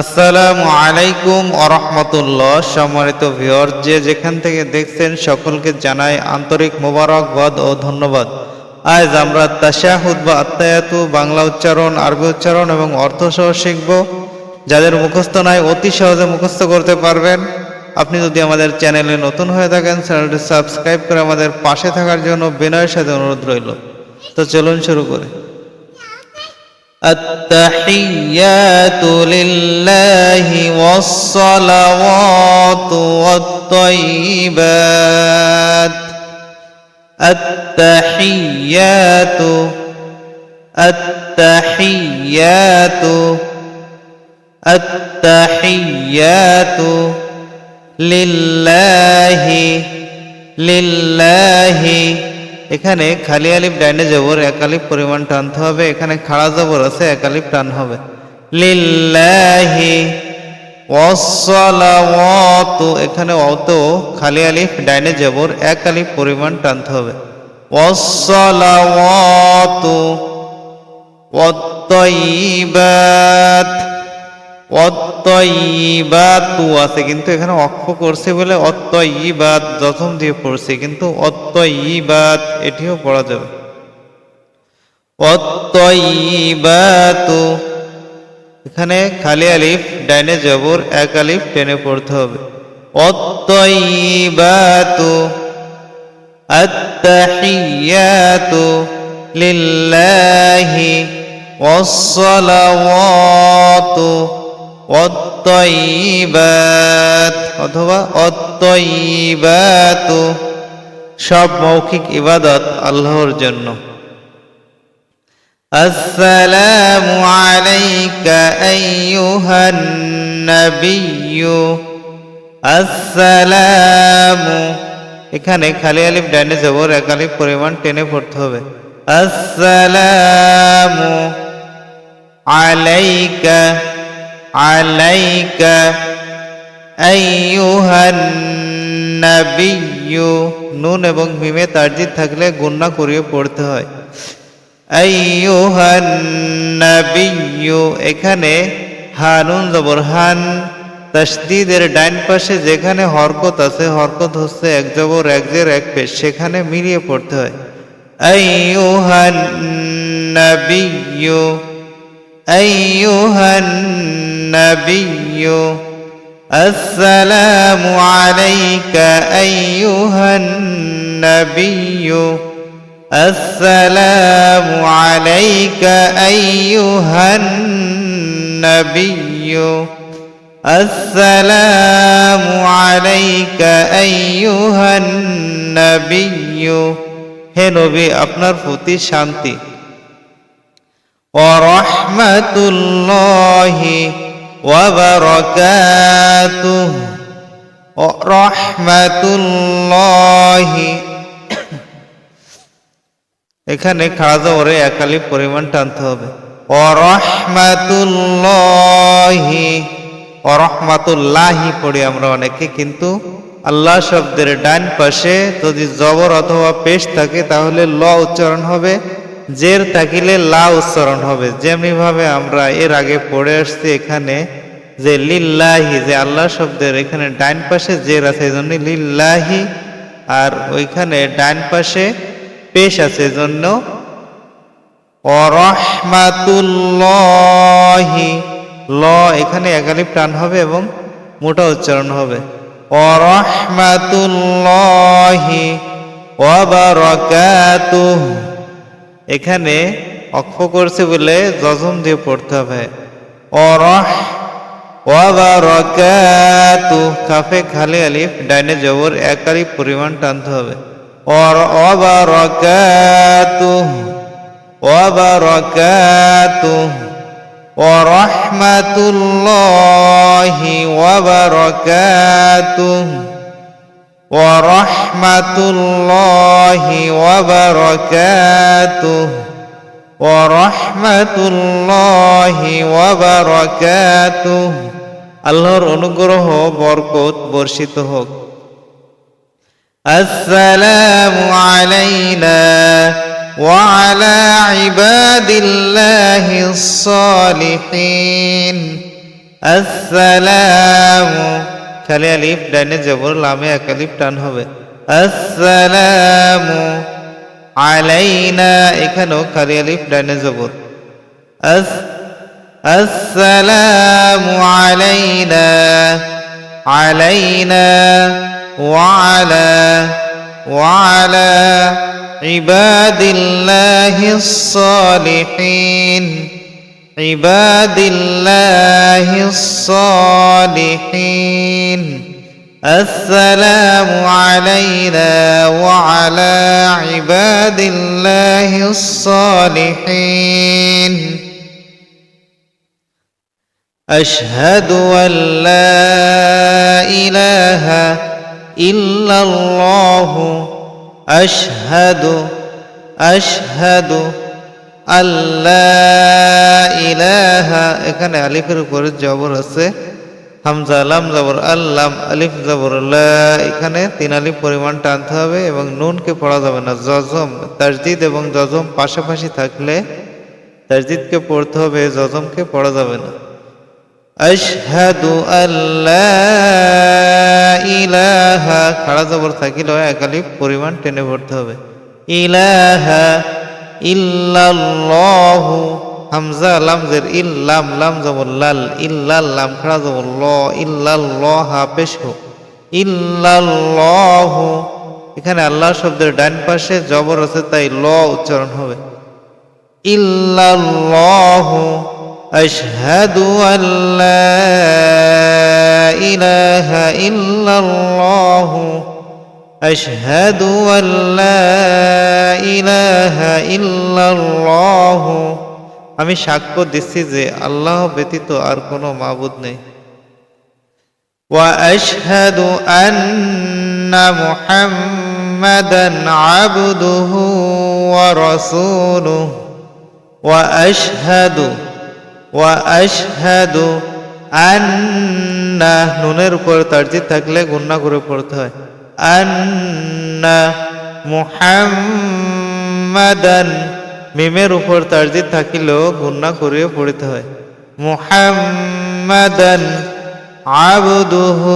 আসসালামু আলাইকুম আরহামতুল্লাহ সম্মানিত ভিওর যে যেখান থেকে দেখছেন সকলকে জানাই আন্তরিক মোবারকবাদ ও ধন্যবাদ। আজ আমরা তাশাহুদ বা আত্মায়াতু বাংলা উচ্চারণ, আরবি উচ্চারণ এবং অর্থ সহ শিখব। যাদের মুখস্থ নাই, অতি সহজে মুখস্থ করতে পারবেন। আপনি যদি আমাদের চ্যানেলে নতুন হয়ে থাকেন, চ্যানেলটি সাবস্ক্রাইব করে আমাদের পাশে থাকার জন্য বিনয়ের সাথে অনুরোধ রইল। তো চলুন শুরু করি। التحيات لله والصلوات والطيبات. التحيات التحيات التحيات لله لله এখানে খালি আলিফ ডাইনে জবর, এক আলিফ পরিমাণ টানতে হবে। এখানে খাড়া জবর আছে, এক আলিফ টান হবে। লিল্লাহি ওয়াসসালাওয়াতু, এখানে অত খালি আলিফ ডাইনে জবর, এক আলিফ পরিমাণ টানতে হবে। ওয়াসসালাওয়াতু ওয়াত অত্যইবাতু আছে কিন্তু এখানে অক্ষ করছে বলে অত্যইবাত যথম দিয়ে পড়ছে কিন্তু অত্যইবাত এটিও পড়া যাবে অত্যইবাতু এখানে খালি আলিফ ডাইনে জবর এক আলিফ টেনে পড়তে হবে অত্যইবাতু আত্তাহিয়াতু লিল্লাহি والصلوات অত্যইবাত অথবা অত্যইবাত সব মৌখিক ইবাদত আল্লাহর জন্য। আসসালামু আলাইকা আইয়ুহান নাবিয়্যু। আসসালামু। এখানে খালি আলিফ, ডানে যাব এক আলিফ পরিমাণ টেনে পড়তে হবে। আসসালামু আলাইকা عليك أيها النبي নুন এবং মিমে তারজিদ থাকলে গুন্না করিয়ে পড়তে হয় আইয়ুহান নাবিয়্যু এখানে হানুন জবর হান তাসদিদের ডাইন পাশে যেখানে হরকত আছে হরকত হচ্ছে এক জবর এক জের এক পেশ সেখানে মিলিয়ে পড়তে হয় আইয়ুহান নাবিয়্যু أيها النبي السلام عليك أيها النبي السلام عليك أيها النبي السلام عليك أيها النبي হে নবী আপনার প্রতি শান্তি ورحمة الله وبركاته ورحمة الله এখানে খাজা ওরে একালি পরিমাণ টানতে হবে অরহমাতুল্লাহি অরহমাতুল্লাহি পড়ি আমরা অনেকে কিন্তু আল্লাহ শব্দের ডান পাশে যদি জবর অথবা পেশ থাকে তাহলে ল উচ্চারণ হবে জের থাকিলে লা উচ্চারণ হবে। যেমনিভাবে আমরা এর আগে পড়ে আসছি এখানে যে লিল্লাহি, যে আল্লাহ শব্দের এখানে ডাইন পাশে জের আছে, এই জন্য লিল্লাহি, আর ওইখানে ডাইন পাশে পেশ আছে এজন্য অরহমাতুল্লাহি, ল এখানে একালিপ টান হবে এবং মোটা উচ্চারণ হবে। অরহমাতুল্লাহি ওয়াবারাকাতুহু এখানে অক্ষ করছে বলে জজম দিয়ে পড়তে হবে। অরহ ওয়াবারাকাতু কাফে খালি আলিফ, ডাইনে জবর এক পরিমাণ টানতে হবে। অর ওয়াবারাকাতু ওয়াবারাকাতু ওরহমাতুল্লাহি ওয়াবারাকাতুহু ورحمة الله وبركاته ورحمة الله وبركاته আল্লাহর অনুগ্রহ বরকত বর্ষিত হোক আসসালামু আলাইনা وعلى عباد الله الصالحين আসসালামু খালি আলিফ ডাইনে জবর লামে এক আলিফ টান হবে আসসালামু আলাইনা এখানেও খালি আলিফ ডাইনে জবর আস আসসালামু আলাইনা আলাইনা وعلى وعلى عباد الله الصالحين عباد الله الصالحين السلام علينا وعلى عباد الله الصالحين أشهد أن لا إله إلا الله أشهد أشهد আল্লাহ ইলাহা এখানে আলিফের উপরে জবর আছে হামজা আলাম জবর আল্লাম আলিফ, জবর এখানে তিন আলিফ পরিমাণ টানতে হবে এবং নুনকে পড়া যাবে না। জজম তাজদিদ এবং জজম পাশাপাশি থাকলে তাজদিদকে পড়তে হবে জজমকে পড়া যাবে না। আশহাদু আল্লাহ ইলাহা, খাড়া জবর থাকিলেও এক আলিফ পরিমাণ টেনে পড়তে হবে। ইলাহা ইল্লাল্লাহ হামজা লামজের ইল্লাম লাম জবল্লাল ইল্লাল লাম খাড়া জবল্ল হা পেশ ইল্লাল্লাহ এখানে আল্লাহ শব্দের ডান পাশে জবর আছে, তাই ল উচ্চারণ হবে। ইল্লাল্লাহ আশহাদু আল্লা ইলাহা ইল্লাল্লাহ। আশহাদু আল্লা ইলাহা ইল্লাল্লাহ। আমি সাক্ষ্য দিচ্ছি যে আল্লাহ ব্যতীত আর কোনো মাবুদ নেই وأشهد أن محمدا عبده ورسوله وأشهد وأشهد أن নুনের উপর তার্জিত থাকলে গুন্না করে পড়তে হয় আন্না মুহাম্মাদান মিমের উপর তার্জিদ থাকিলেও গুন্না করিয়ে পড়িতে হয়। মুহাম্মাদান আবদুহু।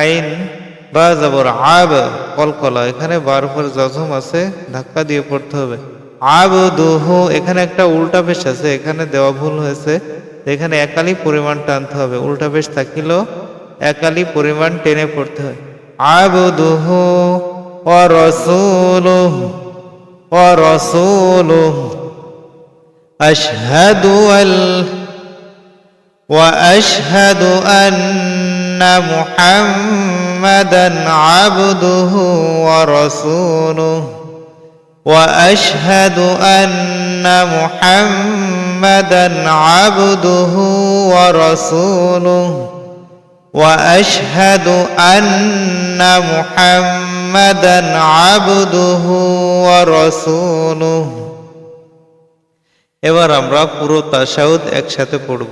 আইন বা যাবর আব, কলকলা, এখানে বার উপর জজম আছে, ধাক্কা দিয়ে পড়তে হবে। আব দুহ এখানে একটা উল্টা পেশ আছে, এখানে দেওয়া ভুল হয়েছে। এখানে একালি পরিমাণ টানতে হবে, উল্টা পেশ থাকিলেও একালি পরিমাণ টেনে পড়তে হয়। আব দুহ রসুলুহু। ورسوله أشهد أن وأشهد أن محمدا عبده ورسوله وأشهد أن محمدا عبده ورسوله واشهد ان محمدا عبده ورسوله এবার আমরা পুরো তাশাহুদ একসাথে পড়ব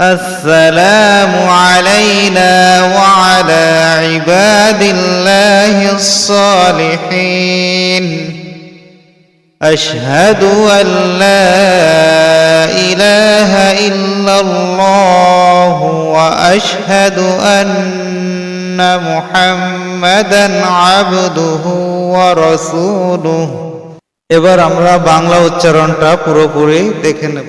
السلام علينا وعلى عباد الله الصالحين اشهد ان لا اله الا الله واشهد ان محمدا عبده ورسوله এবার আমরা বাংলা উচ্চারণটা পুরোপুরি দেখে নেব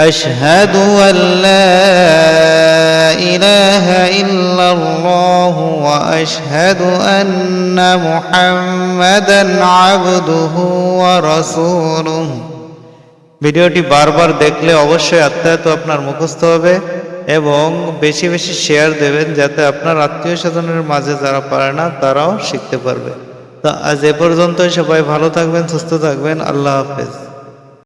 أشهد أن لا إله إلا الله وأشهد أن محمدا عبده ورسوله ভিডিওটি বারবার দেখলে অবশ্যই আত্মায়ত আপনার মুখস্থ হবে এবং বেশি বেশি শেয়ার দেবেন যাতে আপনার আত্মীয় স্বজনের মাঝে যারা পারে না তারাও শিখতে পারবে তো আজ এ পর্যন্তই সবাই ভালো থাকবেন সুস্থ থাকবেন আল্লাহ হাফেজ